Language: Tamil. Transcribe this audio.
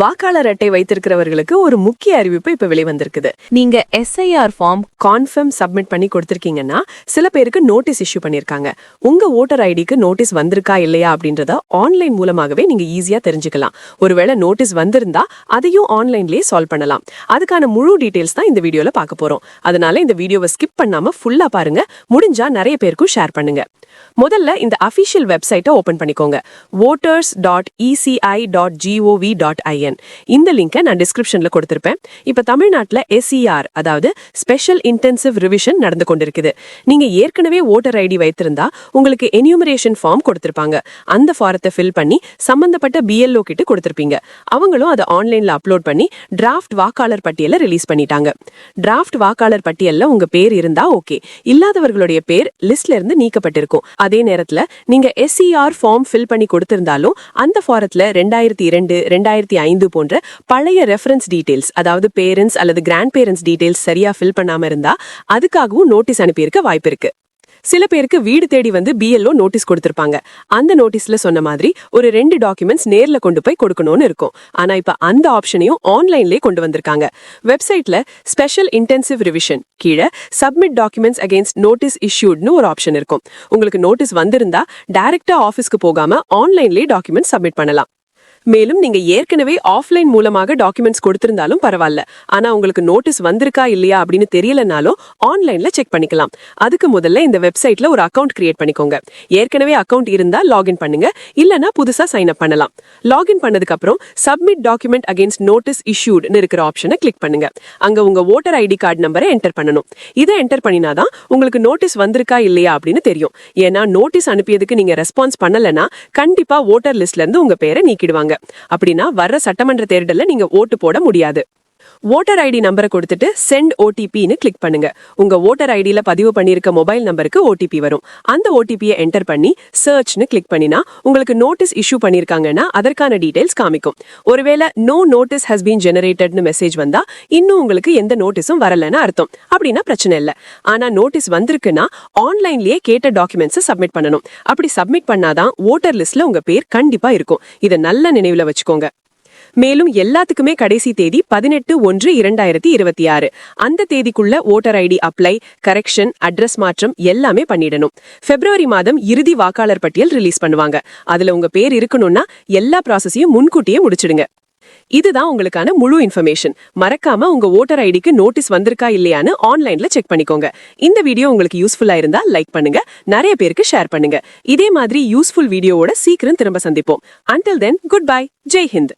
வாக்காளர் அட்டை வைத்திருக்கிறவர்களுக்கு ஒரு முக்கிய அறிவிப்பு இப்ப வெளிவந்திருக்குது. நீங்க எஸ்ஐஆர் ஃபார்ம் கான்ஃபர்ம் சப்மிட் பண்ணி கொடுத்திருக்கீங்கன்னா சில பேருக்கு நோட்டீஸ் இஷ்யூ பண்ணிருக்காங்க. உங்க ஓட்டர் ஐடிக்கு நோட்டீஸ் வந்திருக்கா இல்லையா அப்படின்றத ஆன்லைன் மூலமாகவே நீங்க ஈஸியா தெரிஞ்சுக்கலாம். ஒருவேளை நோட்டீஸ் வந்திருந்தா அதையும் ஆன்லைன்லயே சால்வ் பண்ணலாம். அதுக்கான முழு டீடைல்ஸ் தான் இந்த வீடியோல பார்க்க போறோம். அதனால இந்த வீடியோவை ஸ்கிப் பண்ணாம ஃபுல்லா பாருங்க. முடிஞ்சா நிறைய பேருக்கும் ஷேர் பண்ணுங்க. முதல்ல இந்த அஃபிஷியல் வெப்சைட்டை ஓப்பன் பண்ணிக்கோங்க. Voters dot ECI dot GOV dot IN இந்த லிங்கை நான் டிஸ்கிரிப்ஷன்ல கொடுத்துருப்பேன். இப்போ தமிழ்நாட்டுல எஸ்இஆர் அதாவது ஸ்பெஷல் இன்டென்சிவ் ரிவிஷன் நடந்து கொண்டிருக்குது. நீங்க ஏற்கனவே ஓட்டர் ஐடி வைத்திருந்தா உங்களுக்கு எனியூமரேஷன் ஃபார்ம் கொடுத்துருப்பாங்க. அந்த ஃபாரத்தை ஃபில் பண்ணி சம்பந்தப்பட்ட பிஎல்ஓ கிட்ட கொடுத்துருப்பீங்க. அவங்களும் அதை ஆன்லைன்ல அப்லோட் பண்ணி டிராஃப்ட் வாக்காளர் பட்டியலை ரிலீஸ் பண்ணிட்டாங்க. டிராஃப்ட் வாக்காளர் பட்டியல்ல உங்க பேர் இருந்தா ஓகே இல்லாதவர்களுடைய பேர் லிஸ்ட்ல இருந்து நீக்கப்பட்டிருக்கும். அதே நேரத்துல நீங்க எஸ்இஆர் ஃபார்ம் ஃபில் பண்ணி கொடுத்திருந்தாலும் அந்த ஃபாரத்துல ரெண்டாயிரத்தி இரண்டு ரெண்டாயிரத்தி ஐந்து போன்ற பழைய ரெஃபரன்ஸ் டீடைல்ஸ் அதாவது பேரண்ட்ஸ் அல்லது கிராண்ட் பேரண்ட்ஸ் டீடைல்ஸ் சரியா ஃபில் பண்ணாம இருந்தா அதுக்காகவும் நோட்டீஸ் அனுப்பியிருக்க வாய்ப்பு இருக்கு. சில பேருக்கு வீடு தேடி வந்து பிஎல்ஓ நோட்டீஸ் கொடுத்திருப்பாங்க. அந்த நோட்டீஸ்ல சொன்ன மாதிரி ஒரு ரெண்டு டாக்குமெண்ட்ஸ் நேர்ல கொண்டு போய் கொடுக்கணும்னு இருக்கும். ஆனா இப்ப அந்த ஆப்ஷனையும் ஆன்லைன்லயே கொண்டு வந்திருக்காங்க. வெப்சைட்ல ஸ்பெஷல் இன்டென்சிவ் ரிவிஷன் கீழே சப்மிட் டாக்குமெண்ட்ஸ் அகேன்ஸ்ட் நோட்டீஸ் இஷ்யூட்னு ஒரு ஆப்ஷன் இருக்கும். உங்களுக்கு நோட்டீஸ் வந்திருந்தா டைரக்டா ஆஃபீஸ்க்கு போகாம ஆன்லைன்லயே டாக்குமெண்ட் சப்மிட் பண்ணலாம். மேலும் நீங்க ஏற்கனவே ஆஃப்லைன் மூலமாக டாக்குமெண்ட்ஸ் கொடுத்திருந்தாலும் பரவாயில்ல. ஆனா உங்களுக்கு நோட்டீஸ் வந்திருக்கா இல்லையா அப்படின்னு தெரியலனாலும் ஆன்லைன்ல செக் பண்ணிக்கலாம். அதுக்கு முதல்ல இந்த வெப்சைட்ல ஒரு அக்கவுண்ட் கிரியேட் பண்ணிக்கோங்க. ஏற்கனவே அக்கவுண்ட் இருந்தா லாகின் பண்ணுங்க. இல்லனா புதுசா சைன் அப் பண்ணலாம். லாகின் பண்ணதுக்கு அப்புறம் சப்மிட் டாக்குமெண்ட் அகேன்ஸ்ட் நோட்டீஸ் இஷ்யூட்னு இருக்கிற ஆப்ஷனை கிளிக் பண்ணுங்க. அங்க உங்க ஓட்டர் ஐடி கார்டு நம்பரை என்டர் பண்ணணும். இதை என்டர் பண்ணினாதான் உங்களுக்கு நோட்டீஸ் வந்திருக்கா இல்லையா அப்படின்னு தெரியும். ஏன்னா நோட்டீஸ் அனுப்பியதுக்கு நீங்க ரெஸ்பான்ஸ் பண்ணலைன்னா கண்டிப்பா ஓட்டர் லிஸ்ட்ல இருந்து உங்க பேரை நீக்கிடுவாங்க. அப்படின்னா வர்ற சட்டமன்ற தேர்தலில் நீங்க ஓட்டு போட முடியாது. ஓட்டர் ஐடி நம்பரை கொடுத்துட்டு சென்ட் ஓடிபின்னு கிளிக் பண்ணுங்க. உங்க ஓட்டர் ஐடியில பதிவு பண்ணியிருக்க மொபைல் நம்பருக்கு ஓடிபி வரும். அந்த ஓடிபியை என்டர் பண்ணி சர்ச்னு கிளிக் பண்ணினா உங்களுக்கு நோட்டீஸ் இஷ்யூ பண்ணியிருக்காங்கன்னா அதற்கான டீடைல்ஸ் காமிக்கும். ஒருவேளை நோ நோட்டீஸ் ஹஸ் பீன் ஜெனரேட்டட்னு மெசேஜ் வந்தா இன்னும் உங்களுக்கு எந்த நோட்டீஸும் வரலன்னு அர்த்தம். அப்படின்னா பிரச்சனை இல்லை. ஆனா நோட்டீஸ் வந்திருக்குன்னா ஆன்லைன்லயே கேட்ட டாக்குமெண்ட்ஸை சப்மிட் பண்ணணும். அப்படி சப்மிட் பண்ணாதான் ஓட்டர் லிஸ்ட்ல உங்க பேர் கண்டிப்பா இருக்கும். இதை நல்ல நினைவுல வச்சுக்கோங்க. மேலும் எல்லாத்துக்குமே கடைசி தேதி பதினெட்டு ஒன்று இரண்டாயிரத்தி இருபத்தி ஆறு. அந்த தேதிக்குள்ள voter ID apply correction address மாற்றம் எல்லாமே பண்ணிடணும். பிப்ரவரி மாதம் இறுதி வாக்காளர் பட்டியல் ரிலீஸ் பண்ணுவாங்க. அதுல உங்க பேர் இருக்கணும்னா எல்லா ப்ராசஸையும் முன்கூட்டியே முடிச்சிடுங்க. இதுதான் உங்களுக்கான முழு இன்ஃபர்மேஷன் மறக்காம உங்க ஓட்டர் ஐடிக்கு நோட்டீஸ் வந்திருக்கா இல்லையான்னு ஆன்லைன்ல செக் பண்ணிக்கோங்க. இந்த வீடியோ உங்களுக்கு யூஸ்ஃபுல்லா இருந்தா லைக் பண்ணுங்க. நிறைய பேருக்கு ஷேர் பண்ணுங்க. இதே மாதிரி யூஸ்ஃபுல் வீடியோவோட சீக்கிரம் திரும்ப சந்திப்போம். Until then good bye Jai Hind.